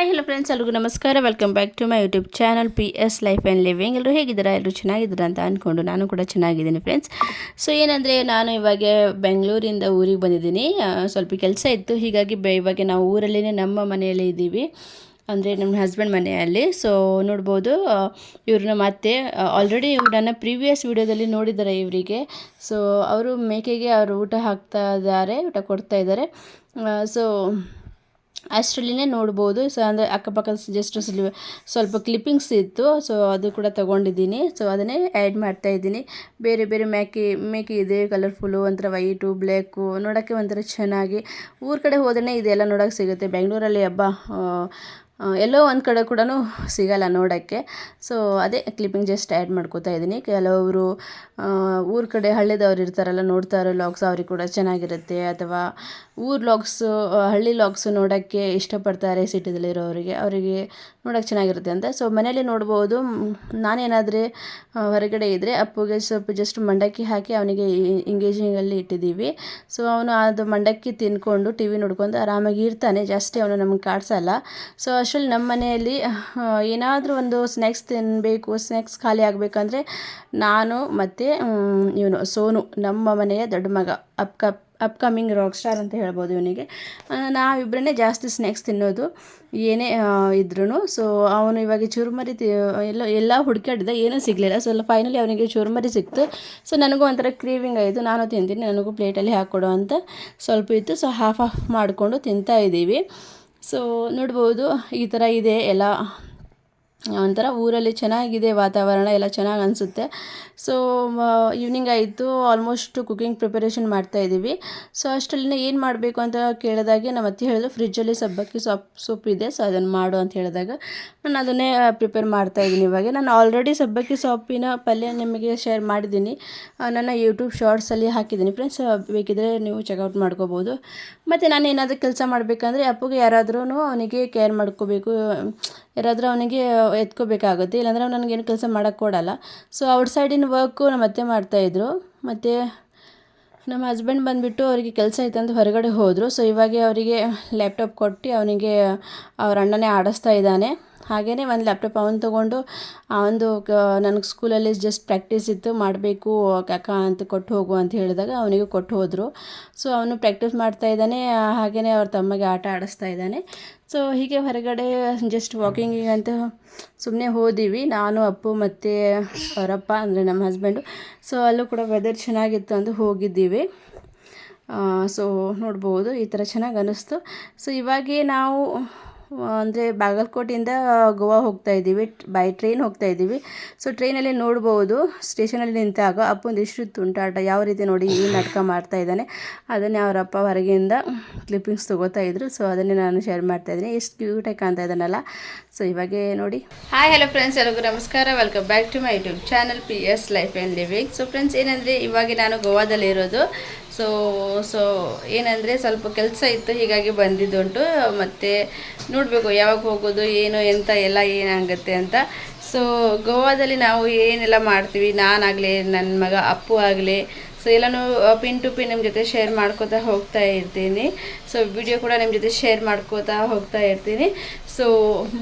Hi hello friends ಎಲ್ರಿಗೂ ನಮಸ್ಕಾರ. Welcome back to my YouTube channel P S life and living ಎಲ್ಲರೂ ಹೇಗಿದ್ದೀರಾ? ಎಲ್ಲರೂ ಚೆನ್ನಾಗಿದ್ದೀರಾ ಅಂತ ಅಂದ್ಕೊಂಡು ನಾನು ಕೂಡ ಚೆನ್ನಾಗಿದ್ದೀನಿ ಫ್ರೆಂಡ್ಸ್ ಸೊ ಏನಂದರೆ ನಾನು ಇವಾಗ ಬೆಂಗಳೂರಿಂದ ಊರಿಗೆ ಬಂದಿದ್ದೀನಿ. ಸ್ವಲ್ಪ ಕೆಲಸ ಇತ್ತು. ಹೀಗಾಗಿ ಇವಾಗ ನಾವು ಊರಲ್ಲೇ ನಮ್ಮ ಮನೆಯಲ್ಲೇ ಇದ್ದೀವಿ. ಅಂದರೆ ನಮ್ಮ ಹಸ್ಬೆಂಡ್ ಮನೆಯಲ್ಲಿ. ಸೊ ನೋಡ್ಬೋದು ಇವ್ರನ್ನ ಮತ್ತೆ ಆಲ್ರೆಡಿ ನನ್ನ ಪ್ರೀವಿಯಸ್ ವಿಡಿಯೋದಲ್ಲಿ ನೋಡಿದ್ದಾರೆ ಇವರಿಗೆ. ಸೊ ಅವರು ಮೇಕೆಗೆ ಅವರು ಊಟ ಹಾಕ್ತಾ ಇದ್ದಾರೆ, ಊಟ ಕೊಡ್ತಾ ಇದ್ದಾರೆ. ಸೊ ಅಷ್ಟರಲ್ಲಿನೇ ನೋಡ್ಬೋದು. ಸೊ ಅಂದರೆ ಅಕ್ಕಪಕ್ಕ ಜಸ್ಟ್ ಸ್ವಲ್ಪ ಕ್ಲಿಪ್ಪಿಂಗ್ಸ್ ಇತ್ತು. ಸೊ ಅದು ಕೂಡ ತೊಗೊಂಡಿದ್ದೀನಿ. ಸೊ ಅದನ್ನೇ ಆ್ಯಡ್ ಮಾಡ್ತಾ ಇದ್ದೀನಿ. ಬೇರೆ ಬೇರೆ ಮೇಕೆ ಮೇಕೆ ಇದೆ. ಕಲರ್ಫುಲ್ಲು ಒಂಥರ ವೈಟು ಬ್ಲ್ಯಾಕು ನೋಡೋಕ್ಕೆ ಒಂಥರ ಚೆನ್ನಾಗಿ. ಊರ ಕಡೆ ಹೋದ್ರೆ ಇದೆಲ್ಲ ನೋಡೋಕ್ಕೆ ಸಿಗುತ್ತೆ. ಬೆಂಗಳೂರಲ್ಲಿ ಹಬ್ಬ ಎಲ್ಲೋ ಒಂದು ಕಡೆ ಕೂಡ ಸಿಗಲ್ಲ ನೋಡೋಕ್ಕೆ. ಸೊ ಅದೇ ಕ್ಲಿಪ್ಪಿಂಗ್ ಜಸ್ಟ್ ಆ್ಯಡ್ ಮಾಡ್ಕೋತಾ ಇದ್ದೀನಿ ಕೆಲವರು ಊರ ಕಡೆ ಹಳ್ಳಿದವ್ರು ಇರ್ತಾರಲ್ಲ, ನೋಡ್ತಾ ಇರೋ ಲಾಗ್ಸ್ ಅವ್ರಿಗೆ ಕೂಡ ಚೆನ್ನಾಗಿರುತ್ತೆ. ಅಥವಾ ಊರ್ ಲಾಗ್ಸು ಹಳ್ಳಿ ಲಾಗ್ಸ್ ನೋಡೋಕ್ಕೆ ಇಷ್ಟಪಡ್ತಾರೆ ಸಿಟಿದಲ್ಲಿರೋರಿಗೆ. ಅವರಿಗೆ ನೋಡೋಕ್ಕೆ ಚೆನ್ನಾಗಿರುತ್ತೆ ಅಂತ. ಸೊ ಮನೇಲಿ ನೋಡ್ಬೋದು. ನಾನೇನಾದರೆ ಹೊರಗಡೆ ಇದ್ದರೆ ಅಪ್ಪುಗೆ ಸ್ವಲ್ಪ ಜಸ್ಟ್ ಮಂಡಕ್ಕಿ ಹಾಕಿ ಅವನಿಗೆ ಇಂಗೇಜಿಂಗಲ್ಲಿ ಇಟ್ಟಿದ್ದೀವಿ. ಸೊ ಅವನು ಅದು ಮಂಡಕ್ಕಿ ತಿನ್ಕೊಂಡು ಟಿ ವಿ ನೋಡ್ಕೊಂಡು ಆರಾಮಾಗಿ ಇರ್ತಾನೆ. ಜಾಸ್ತಿ ಅವನು ನಮಗೆ ಕಾಡ್ಸಲ್ಲ. ಸೊ ಅಷ್ಟರಲ್ಲಿ ನಮ್ಮ ಮನೆಯಲ್ಲಿ ಏನಾದರೂ ಒಂದು ಸ್ನ್ಯಾಕ್ಸ್ ತಿನ್ನಬೇಕು ಸ್ನ್ಯಾಕ್ಸ್ ಖಾಲಿ ಆಗಬೇಕಂದ್ರೆ ನಾನು ಮತ್ತು ಇವನು, ಸೋನು, ನಮ್ಮ ಮನೆಯ ದೊಡ್ಡ ಮಗ ಅಪ್ಕ ಅಪ್ಕಮಿಂಗ್ ರಾಕ್ ಸ್ಟಾರ್ ಅಂತ ಹೇಳ್ಬೋದು ಇವನಿಗೆ. ನಾವಿಬ್ಬರೇ ಜಾಸ್ತಿ ಸ್ನ್ಯಾಕ್ಸ್ ತಿನ್ನೋದು ಏನೇ ಇದ್ರೂ ಸೊ ಅವನು ಇವಾಗ ಚುರುಮರಿ ತಿ, ಎಲ್ಲ ಎಲ್ಲ ಹುಡುಕಾಡಿದ ಏನೂ ಸಿಗಲಿಲ್ಲ. ಸೊ ಫೈನಲಿ ಅವನಿಗೆ ಚುರುಮರಿ ಸಿಕ್ತು. ಸೊ ನನಗೂ ಒಂಥರ ಕ್ರೀವಿಂಗ್ ಆಯಿತು ನಾನು ತಿಂತೀನಿ, ನನಗೂ ಪ್ಲೇಟಲ್ಲಿ ಹಾಕ್ಕೊಡು ಅಂತ ಸ್ವಲ್ಪ ಇತ್ತು. ಸೊ ಹಾಫ್ ಆಫ್ ಮಾಡಿಕೊಂಡು ತಿಂತಾ ಇದ್ದೀವಿ. ಸೊ ನೋಡ್ಬೋದು ಈ ಥರ ಇದೆ. ಎಲ್ಲ ಒಂಥರ ಊರಲ್ಲಿ ಚೆನ್ನಾಗಿದೆ ವಾತಾವರಣ, ಎಲ್ಲ ಚೆನ್ನಾಗಿ ಅನಿಸುತ್ತೆ. ಸೊ ಈವ್ನಿಂಗ್ ಆಯಿತು ಆಲ್ಮೋಸ್ಟ್ ಕುಕಿಂಗ್ ಪ್ರಿಪರೇಷನ್ ಮಾಡ್ತಾ ಇದ್ದೀವಿ. ಸೊ ಅಷ್ಟರಲ್ಲಿ ಏನು ಮಾಡಬೇಕು ಅಂತ ಕೇಳಿದಾಗೆ ನಮ್ಮ ಅತ್ತೆ ಹೇಳಿದ್ರು ಫ್ರಿಜ್ಜಲ್ಲಿ ಸಬ್ಬಕ್ಕಿ ಸೊಪ್, ಸೊಪ್ಪು ಇದೆ ಸೊ ಅದನ್ನು ಮಾಡು ಅಂತ ಹೇಳಿದಾಗ ನಾನು ಅದನ್ನೇ ಪ್ರಿಪೇರ್ ಮಾಡ್ತಾ ಇದ್ದೀನಿ ಇವಾಗ. ನಾನು ಆಲ್ರೆಡಿ ಸಬ್ಬಕ್ಕಿ ಸೊಪ್ಪಿನ ಪಲ್ಯ ನಿಮಗೆ ಶೇರ್ ಮಾಡಿದ್ದೀನಿ. ನನ್ನ ಯೂಟ್ಯೂಬ್ ಶಾರ್ಟ್ಸಲ್ಲಿ ಹಾಕಿದ್ದೀನಿ. ಫ್ರೆಂಡ್ಸ್ ಬೇಕಿದ್ರೆ ನೀವು ಚೆಕ್ಔಟ್ ಮಾಡ್ಕೋಬೋದು. ಮತ್ತು ನಾನು ಏನಾದರೂ ಕೆಲಸ ಮಾಡಬೇಕಂದ್ರೆ ಅಪ್ಪಗೆ ಯಾರಾದ್ರೂ ಅವನಿಗೆ ಕೇರ್ ಮಾಡ್ಕೋಬೇಕು. ಯಾರಾದರೂ ಅವನಿಗೆ ಎತ್ಕೋಬೇಕಾಗುತ್ತೆ. ಇಲ್ಲಾಂದರೆ ಅವ್ನು ನನಗೇನು ಕೆಲಸ ಮಾಡೋಕ್ಕೆ ಕೊಡಲ್ಲ. ಸೊ ಔಟ್ ಸೈಡಿನ ವರ್ಕು ನಮ್ಮ ಅತ್ತೆ ಮಾಡ್ತಾಯಿದ್ರು ಮತ್ತು ನಮ್ಮ ಹಸ್ಬೆಂಡ್ ಬಂದುಬಿಟ್ಟು ಅವರಿಗೆ ಕೆಲಸ ಇತ್ತಂದು ಹೊರಗಡೆ ಹೋದರು. ಸೊ ಇವಾಗ ಅವರಿಗೆ ಲ್ಯಾಪ್ಟಾಪ್ ಕೊಟ್ಟು ಅವನಿಗೆ ಅವ್ರ ಅಣ್ಣನೇ ಆಡಿಸ್ತಾ ಇದ್ದಾನೆ. ಹಾಗೆಯೇ ಒಂದು ಲ್ಯಾಪ್ಟಾಪ್ ಅವನು ತೊಗೊಂಡು ಅವನದು ನನಗೆ ಸ್ಕೂಲಲ್ಲಿ ಜಸ್ಟ್ ಪ್ರಾಕ್ಟೀಸ್ ಇತ್ತು. ಮಾಡಬೇಕು, ಕಾಕ ಅಂತ ಕೊಟ್ಟು ಹೋಗು ಅಂತ ಹೇಳಿದಾಗ ಅವನಿಗೆ ಕೊಟ್ಟು ಹೋದರು. ಸೊ ಅವನು ಪ್ರಾಕ್ಟೀಸ್ ಮಾಡ್ತಾ ಇದ್ದಾನೆ. ಹಾಗೆಯೇ ಅವ್ರ ತಮ್ಮಗೆ ಆಟ ಆಡಿಸ್ತಾ ಇದ್ದಾನೆ. ಸೊ ಹೀಗೆ ಹೊರಗಡೆ ಜಸ್ಟ್ ವಾಕಿಂಗಿಗೆ ಅಂತ ಸುಮ್ಮನೆ ಹೋದಿವಿ. ನಾನು, ಅಪ್ಪು ಮತ್ತು ಅವರಪ್ಪ, ಅಂದರೆ ನಮ್ಮ ಹಸ್ಬೆಂಡು ಸೊ ಅಲ್ಲೂ ಕೂಡ ವೆದರ್ ಚೆನ್ನಾಗಿತ್ತು ಅಂತ ಹೋಗಿದ್ದೀವಿ. ಸೊ ನೋಡ್ಬೋದು, ಈ ಥರ ಚೆನ್ನಾಗಿ ಅನ್ನಿಸ್ತು ಸೊ ಇವಾಗೇ ನಾವು ಅಂದರೆ ಬಾಗಲಕೋಟೆಯಿಂದ ಗೋವಾ ಹೋಗ್ತಾ ಇದ್ದೀವಿ. ಬೈ ಟ್ರೈನ್ ಹೋಗ್ತಾ ಇದ್ದೀವಿ. ಸೊ, ಟ್ರೈನಲ್ಲಿ ನೋಡ್ಬೋದು. ಸ್ಟೇಷನಲ್ಲಿ ನಿಂತಾಗ ಅಪ್ಪಂದು ಇಷ್ಟು ತುಂಟಾಟ. ಯಾವ ರೀತಿ ನೋಡಿ ಈ ನಾಟಕ ಮಾಡ್ತಾ ಇದ್ದಾನೆ. ಅದನ್ನೇ ಅವರಪ್ಪ ಹೊರಗಿಂದ ಕ್ಲಿಪ್ಪಿಂಗ್ಸ್ ತೊಗೋತಾ ಇದ್ರು. ಸೊ, ಅದನ್ನೇ ನಾನು ಶೇರ್ ಮಾಡ್ತಾ ಇದ್ದೀನಿ. ಎಷ್ಟು ಕ್ಯೂಟಾಗಿ ಕಾಣ್ತಾ ಇದ್ದಾನಲ್ಲ. ಸೊ, ಇವಾಗೇ ನೋಡಿ. ಹಾಯ್ ಹಲೋ ಫ್ರೆಂಡ್ಸ್ ಎಲ್ಲರಿಗೂ ನಮಸ್ಕಾರ. Welcome back to my YouTube channel P S life and living so friends ಏನಂದರೆ ಇವಾಗ ನಾನು ಗೋವಾದಲ್ಲಿ ಇರೋದು ಸೊ ಸೊ ಏನಂದರೆ ಸ್ವಲ್ಪ ಕೆಲಸ ಇತ್ತು, ಹೀಗಾಗಿ ಬಂದಿದ್ದುಂಟು. ಮತ್ತು ನೋಡಬೇಕು ಯಾವಾಗ ಹೋಗೋದು, ಏನು, ಎಂತ ಎಲ್ಲ ಏನಾಗುತ್ತೆ ಅಂತ. ಸೊ ಗೋವಾದಲ್ಲಿ ನಾವು ಏನೆಲ್ಲ ಮಾಡ್ತೀವಿ, ನಾನಾಗಲಿ ನನ್ನ ಮಗ ಅಪ್ಪು ಆಗಲಿ ಸೊ ಎಲ್ಲನೂ ಪಿನ್ ಟು ಪಿನ್ ನಿಮ್ಮ ಜೊತೆ ಶೇರ್ ಮಾಡ್ಕೋತಾ ಹೋಗ್ತಾ ಇರ್ತೀನಿ. ಸೊ ವಿಡಿಯೋ ಕೂಡ ನಿಮ್ಮ ಜೊತೆ ಶೇರ್ ಮಾಡ್ಕೋತಾ ಹೋಗ್ತಾ ಇರ್ತೀನಿ. ಸೊ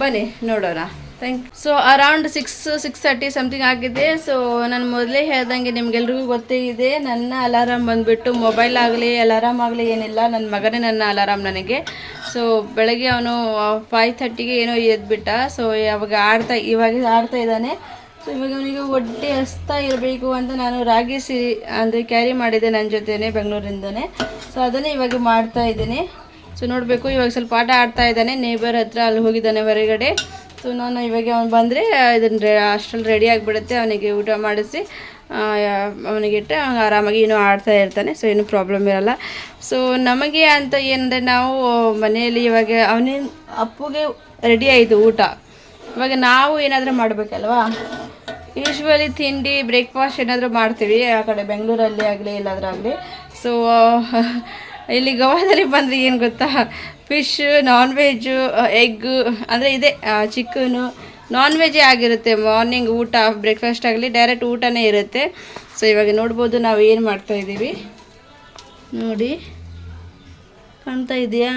ಬನ್ನಿ, ನೋಡೋಣ. Thank so around six six thirty something ಆಗಿದೆ. ಸೊ ನಾನು ಮೊದಲೇ ಹೇಳ್ದಂಗೆ ನಿಮ್ಗೆಲ್ರಿಗೂ ಗೊತ್ತೇ ಇದೆ. ನನ್ನ ಅಲಾರಾಮ್ ಬಂದುಬಿಟ್ಟು ಮೊಬೈಲ್ ಆಗಲಿ, ಅಲಾರಾಮ್ ಆಗಲಿ ಏನಿಲ್ಲ. ನನ್ನ ಮಗನೇ ನನ್ನ ಅಲಾರಾಮ್ ನನಗೆ. ಸೊ ಬೆಳಗ್ಗೆ ಅವನು ಫೈವ್ ಥರ್ಟಿಗೆ ಏನೋ ಎದ್ಬಿಟ್ಟ. ಸೊ ಯಾವಾಗ ಆಡ್ತಾ, ಇವಾಗ ಆಡ್ತಾ ಇದ್ದಾನೆ. ಸೊ ಇವಾಗ ಅವನಿಗೆ ಹೊಟ್ಟೆ ಹಸ್ತಾ ಇರಬೇಕು ಅಂತ ನಾನು ರಾಗಿ ಸಿ ಅಂದರೆ ಕ್ಯಾರಿ ಮಾಡಿದ್ದೆ ನನ್ನ ಜೊತೆನೇ ಬೆಂಗಳೂರಿಂದನೇ. ಸೊ ಅದನ್ನೇ ಇವಾಗ ಮಾಡ್ತಾ ಇದ್ದೀನಿ. ಸೊ ನೋಡಬೇಕು, ಇವಾಗ ಸ್ವಲ್ಪ ಆಟ ಆಡ್ತಾ ಇದ್ದಾನೆ. ನೇಬರ್ ಹತ್ರ ಅಲ್ಲಿ ಹೋಗಿದ್ದಾನೆ ಹೊರಗಡೆ. ಸೊ ನಾನು ಇವಾಗ ಅವ್ನು ಬಂದರೆ ಇದನ್ನು ರೆ ಅಷ್ಟರಲ್ಲಿ ರೆಡಿ ಆಗಿಬಿಡುತ್ತೆ ಅವನಿಗೆ ಊಟ ಮಾಡಿಸಿ ಆ, ಅವನಿಗೆ ಇಟ್ಟರೆ ಅವ್ನು ಆರಾಮಾಗಿ ಏನೂ ಆಡ್ತಾ ಇರ್ತಾನೆ ಸೊ ಏನೂ ಪ್ರಾಬ್ಲಮ್ ಇರಲ್ಲ. ಸೊ ನಮಗೆ ಅಂತ ಏನಂದರೆ ನಾವು ಮನೆಯಲ್ಲಿ ಇವಾಗ ಅವನೇ ಅಪ್ಪುಗೆ ರೆಡಿ ಆಯಿತು ಊಟ. ಇವಾಗ ನಾವು ಏನಾದರೂ ಮಾಡಬೇಕಲ್ವಾ? ಯೂಶ್ವಲಿ ತಿಂಡಿ ಬ್ರೇಕ್ಫಾಸ್ಟ್ ಏನಾದರೂ ಮಾಡ್ತೀವಿ ಆ ಕಡೆ ಬೆಂಗಳೂರಲ್ಲಿ ಆಗಲಿ ಎಲ್ಲಾದರೂ ಆಗಲಿ ಸೊ ಇಲ್ಲಿ ಗೋವಾದಲ್ಲಿ ಬಂದರೆ ಏನು ಗೊತ್ತಾ? ಫಿಶ್ ನಾನ್ ವೆಜ್ಜು ಎಗ್ಗು ಅಂದರೆ ಇದೆ ಚಿಕನು ನಾನ್ ವೆಜ್ಜೇ ಆಗಿರುತ್ತೆ. ಮಾರ್ನಿಂಗ್ ಊಟ ಬ್ರೇಕ್ಫಾಸ್ಟ್ ಆಗಲಿ ಡೈರೆಕ್ಟ್ ಊಟನೇ ಇರುತ್ತೆ. ಸೊ ಇವಾಗ ನೋಡ್ಬೋದು ನಾವು ಏನು ಮಾಡ್ತಾ ಇದ್ದೀವಿ ನೋಡಿ, ಕಾಣ್ತಾ ಇದೆಯಾ?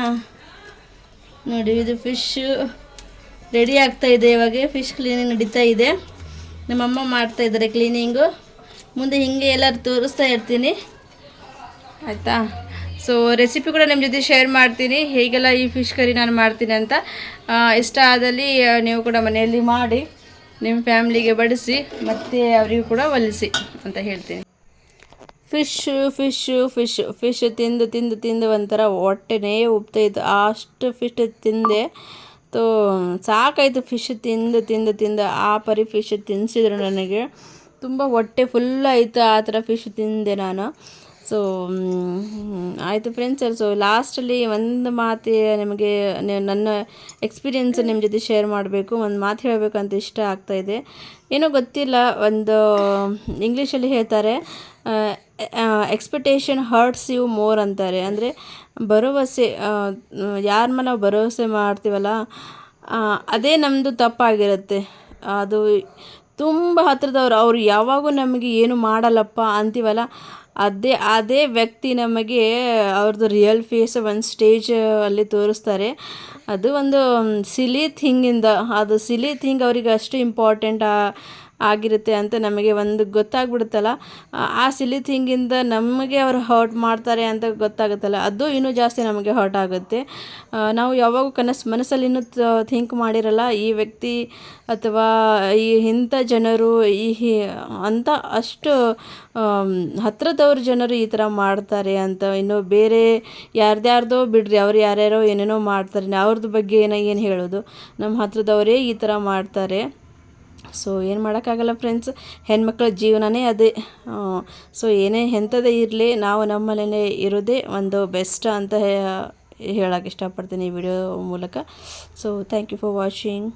ನೋಡಿ, ಇದು ಫಿಶ್ಶು ರೆಡಿ ಆಗ್ತಾ ಇದೆ ಇವಾಗ. ಫಿಶ್ ಕ್ಲೀನಿಂಗ್ ನಡೀತಾ ಇದೆ. ನಮ್ಮಮ್ಮ ಮಾಡ್ತಾ ಇದ್ದಾರೆ ಕ್ಲೀನಿಂಗು ಮುಂದೆ ಹಿಂಗೆ ಎಲ್ಲರೂ ತೋರಿಸ್ತಾ ಇರ್ತೀನಿ. ಆಯಿತಾ? ಸೊ ರೆಸಿಪಿ ಕೂಡ ನಿಮ್ಮ ಜೊತೆ ಶೇರ್ ಮಾಡ್ತೀನಿ. ಹೇಗೆಲ್ಲ ಈ ಫಿಶ್ ಕರಿ ನಾನು ಮಾಡ್ತೀನಿ ಅಂತ. ಇಷ್ಟ ಆದಲ್ಲಿ ನೀವು ಕೂಡ ಮನೆಯಲ್ಲಿ ಮಾಡಿ ನಿಮ್ಮ ಫ್ಯಾಮ್ಲಿಗೆ ಬಡಿಸಿ, ಮತ್ತು ಅವರಿಗೂ ಕೂಡ ಒಲಿಸಿ ಅಂತ ಹೇಳ್ತೀನಿ. ಫಿಶ್ಶು ಫಿಶ್ಶು ಫಿಶ್ ಫಿಶ್ ತಿಂದು ತಿಂದು ತಿಂದು ಒಂಥರ ಹೊಟ್ಟೆನೇ ಉಪ್ತಾಯಿತ್ತು ಅಷ್ಟು ಫಿಶ್ ತಿಂದೆ. ತೋ, ಸಾಕಾಯಿತು ಫಿಶ್ ತಿಂದು ತಿಂದು ತಿಂದು. ಆ ಪರಿ ಫಿಶ್ ತಿನ್ನಿಸಿದ್ರು ನನಗೆ. ತುಂಬ ಹೊಟ್ಟೆ ಫುಲ್ ಆಯಿತು. ಆ ಥರ ಫಿಶ್ ತಿಂದೆ ನಾನು. ಸೊ ಆಯಿತು ಫ್ರೆಂಡ್ಸ್ ಸೊ ಲಾಸ್ಟಲ್ಲಿ ಒಂದು ಮಾತು ನಿಮಗೆ ನನ್ನ ಎಕ್ಸ್ಪೀರಿಯೆನ್ಸ್ ನಿಮ್ಮ ಜೊತೆ ಶೇರ್ ಮಾಡಬೇಕು, ಒಂದು ಮಾತು ಹೇಳಬೇಕಂತ ಇಷ್ಟ ಆಗ್ತಾಯಿದೆ ಏನೋ ಗೊತ್ತಿಲ್ಲ, ಒಂದು ಇಂಗ್ಲೀಷಲ್ಲಿ ಹೇಳ್ತಾರೆ ಎಕ್ಸ್ಪೆಕ್ಟೇಷನ್ ಹರ್ಟ್ಸ್ ಯು ಮೋರ್ ಅಂತಾರೆ. ಅಂದರೆ ಭರವಸೆ ಯಾರ ಮೇಲೆ ನಾವು ಭರವಸೆ ಮಾಡ್ತೀವಲ್ಲ ಅದೇ ನಮ್ಮದು ತಪ್ಪಾಗಿರುತ್ತೆ. ಅದು ತುಂಬ ಹತ್ತಿರದವ್ರು ಅವರು ಯಾವಾಗೂ ನಮಗೆ ಏನು ಮಾಡಲ್ಲಪ್ಪ ಅಂತೀವಲ್ಲ ಅದೇ ಅದೇ ವ್ಯಕ್ತಿ ನಮಗೆ ಅವ್ರದ್ದು ರಿಯಲ್ ಫೇಸ್ ಒಂದು ಸ್ಟೇಜ್ ಅಲ್ಲಿ ತೋರಿಸ್ತಾರೆ. ಅದು ಒಂದು ಸಿಲಿ ಥಿಂಗಿಂದ ಅದು ಸಿಲಿ ಥಿಂಗ್ ಅವರಿಗೆ ಅಷ್ಟು ಇಂಪಾರ್ಟೆಂಟ್ ಆಗಿರುತ್ತೆ ಅಂತ ನಮಗೆ ಒಂದು ಗೊತ್ತಾಗ್ಬಿಡುತ್ತಲ್ಲ. ಆ- ಸಿಲಿ ಥಿಂಗಿಂದ ನಮಗೆ ಅವರು ಹರ್ಟ್ ಮಾಡ್ತಾರೆ ಅಂತ ಗೊತ್ತಾಗುತ್ತಲ್ಲ. ಅದು ಇನ್ನೂ ಜಾಸ್ತಿ ನಮಗೆ ಹರ್ಟ್ ಆಗುತ್ತೆ. ನಾವು ಯಾವಾಗೂ ಕನಸು ಮನಸ್ಸಲ್ಲಿ ಇನ್ನೂ ಥಿಂಕ್ ಮಾಡಿರಲ್ಲ. ಈ ವ್ಯಕ್ತಿ ಅಥವಾ ಈ ಇಂಥ ಜನರು ಈ ಅಂತ ಅಷ್ಟು ಹತ್ರದವ್ರ ಜನರು ಈ ಥರ ಮಾಡ್ತಾರೆ ಅಂತ ಇನ್ನು ಬೇರೆ ಯಾರ್ದ್ಯಾರ್ದೋ ಬಿಡ್ರಿ, ಅವ್ರು ಯಾರ್ಯಾರೋ ಏನೇನೋ ಮಾಡ್ತಾರೆ. ಅವ್ರದ್ದು ಬಗ್ಗೆ ಏನೋ, ಏನು ಹೇಳೋದು? ನಮ್ಮ ಹತ್ರದವರೇ ಈ ಥರ ಮಾಡ್ತಾರೆ. ಸೊ ಏನು ಮಾಡೋಕ್ಕಾಗಲ್ಲ ಫ್ರೆಂಡ್ಸ್ ಹೆಣ್ಮಕ್ಳ ಜೀವನನೇ ಅದೇ. ಸೊ ಏನೇ ಎಂಥದೇ ಇರಲಿ, ನಾವು ನಮ್ಮ ಮನೇಲೇ ಇರೋದೇ ಒಂದು ಬೆಸ್ಟ್ ಅಂತ ಹೇಳೋಕ್ಕೆ ಇಷ್ಟಪಡ್ತೀನಿ ಈ ವಿಡಿಯೋ ಮೂಲಕ. So thank you for watching